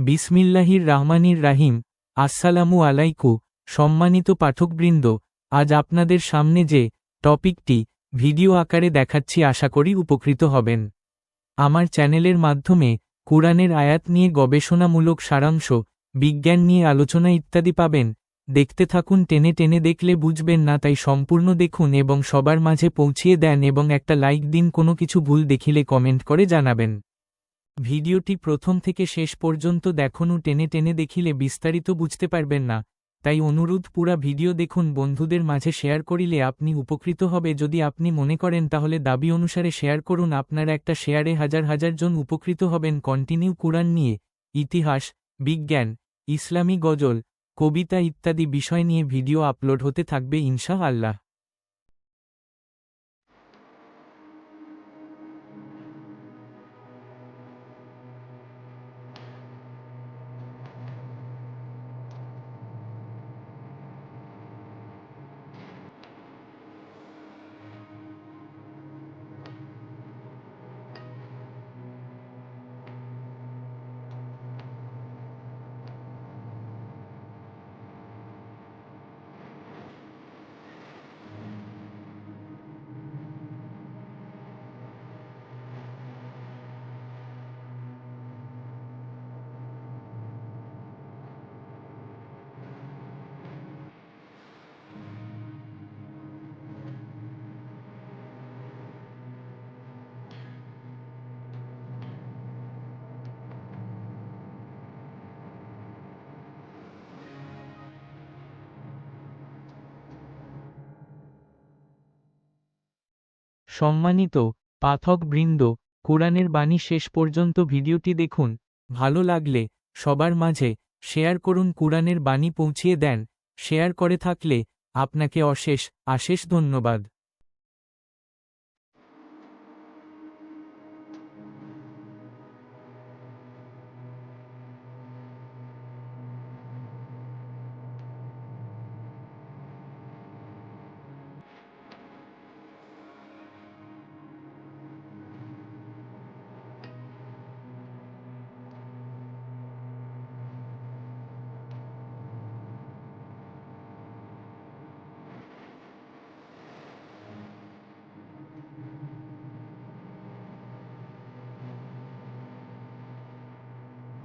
বিসমিল্লাহির রাহমানির রাহিম, আসসালামু আলাইকু, সম্মানিত পাঠকবৃন্দ, আজ আপনাদের সামনে যে টপিকটি ভিডিও আকারে দেখাচ্ছি আশা করি উপকৃত হবেন। আমার চ্যানেলের মাধ্যমে কুরআনের আয়াত নিয়ে গবেষণামূলক সারাংশ, বিজ্ঞান নিয়ে আলোচনা ইত্যাদি পাবেন, দেখতে থাকুন, টেনে টেনে দেখলে বুঝবেন না, তাই সম্পূর্ণ দেখুন এবং সবার মাঝে পৌঁছিয়ে দেন এবং একটা লাইক দিন, কোনো কিছু ভুল দেখিলে কমেন্ট করে জানাবেন। ভিডিওটি প্রথম থেকে শেষ পর্যন্ত দেখুন টেনে টেনে দেখিলে বিস্তারিত বুঝতে পারবেন না, তাই অনুরোধ পুরা ভিডিও দেখুন বন্ধুদের মাঝে শেয়ার করিলে আপনি উপকৃত হবে। যদি আপনি মনে করেন তাহলে দাবি অনুসারে শেয়ার করুন, আপনার একটা শেয়ারে হাজার হাজার জন উপকৃত হবেন। কন্টিনিউ কুরআন নিয়ে, ইতিহাস, বিজ্ঞান, ইসলামী গজল, কবিতা ইত্যাদি বিষয় নিয়ে ভিডিও আপলোড হতে থাকবে ইনশা আল্লাহ সম্মানিত পাঠকবৃন্দ, কোরআনের বাণী শেষ পর্যন্ত ভিডিওটি দেখুন। ভালো লাগলে সবার মাঝে শেয়ার করুন, কোরআনের বাণী পৌঁছিয়ে দেন। শেয়ার করে থাকলে আপনাকে অশেষ, আশেষ ধন্যবাদ।